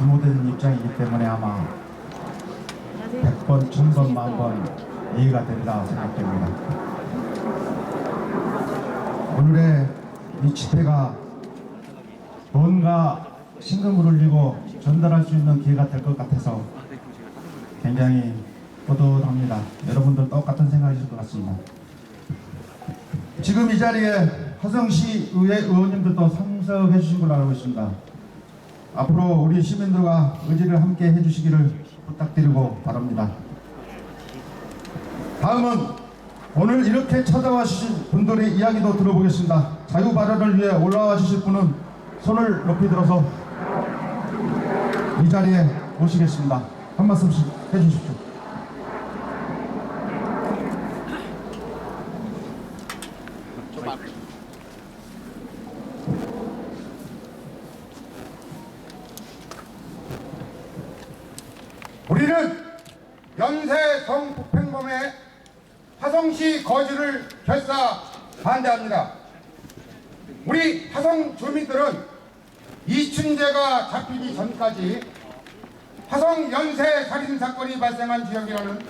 부모된 입장이기 때문에 아마 100번, 1000번, 만번 이해가 된다 생각됩니다. 오늘의 이 집회가 뭔가 심금을 울리고 전달할 수 있는 기회가 될 것 같아서 굉장히 뿌듯합니다. 여러분들 똑같은 생각이실 것 같습니다. 지금 이 자리에 화성시 의회 의원님들도 참석해 주신 걸로 알고 있습니다. 앞으로 우리 시민들과 의지를 함께 해주시기를 부탁드리고 바랍니다. 다음은 오늘 이렇게 찾아와 주신 분들의 이야기도 들어보겠습니다. 자유 발언을 위해 올라와 주실 분은 손을 높이 들어서 이 자리에 모시겠습니다. 한 말씀씩 해주십시오. 우리는 연쇄 성폭행범의 화성시 거주를 결사 반대합니다. 우리 화성 주민들은 이춘재가 잡히기 전까지 화성 연쇄 살인 사건이 발생한 지역이라는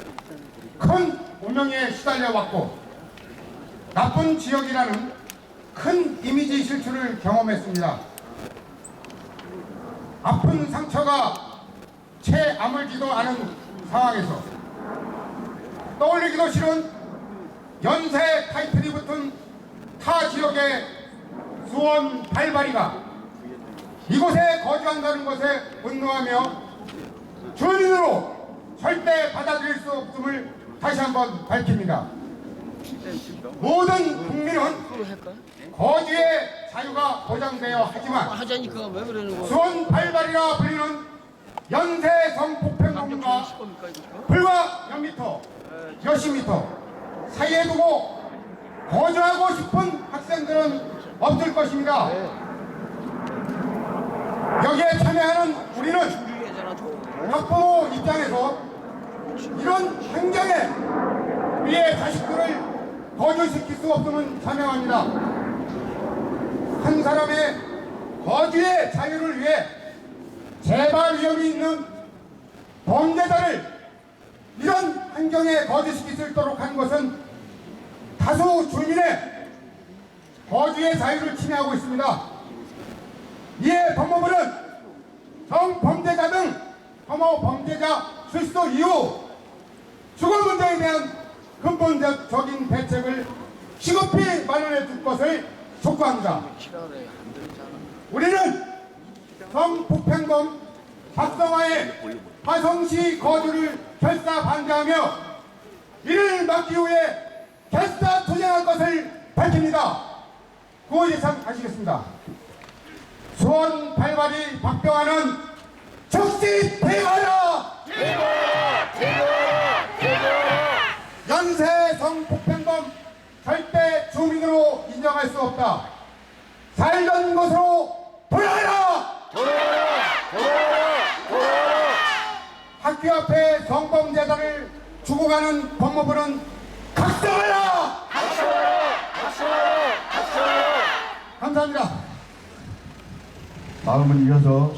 큰 운명에 시달려 왔고 나쁜 지역이라는 큰 이미지 실추를 경험했습니다. 아픈 상처가 채 아물지도 않은 상황에서 떠올리기도 싫은 연쇄 타이틀이 붙은 타 지역의 수원 발바리가 이곳에 거주한다는 것에 분노하며 주민으로 절대 받아들일 수 없음을 다시 한번 밝힙니다. 모든 국민은 거주의 자유가 보장되어 하지만? 수원 발발이라 불리는 겁니까 이거? 불과 몇 미터, 몇십 미터 사이에 두고 거주하고 싶은 학생들은 없을 것입니다. 여기에 참여하는 우리는. 학부모 입장에서 이런 행정에 우리의 자식들을 거주시킬 수 없음은 자명합니다. 한 사람의 거주의 자유를 위해 재발 위험이 있는 범죄자를 이런 환경에 거주시킬 수 있도록 한 것은 다수 주민의 거주의 자유를 침해하고 있습니다. 이에 법무부는 성범죄자 등 혐오 범죄자 출소 이후 주거 문제에 대한 근본적인 대책을 시급히 마련해 줄 것을 촉구합니다. 우리는 성폭행범 박성화의 화성시 거주를 결사 반대하며 이를 막기 위해 결사 투쟁할 것을 밝힙니다. 구호 예상 하시겠습니다. 수원 발발이 박병하는 즉시 퇴하라! 연쇄 성폭행범 절대 주민으로 인정할 수 없다. 살던 곳으로! 학교 앞에 성범죄자를 주고 가는 법무부는 각성하라! 감사합니다. 다음은 이어서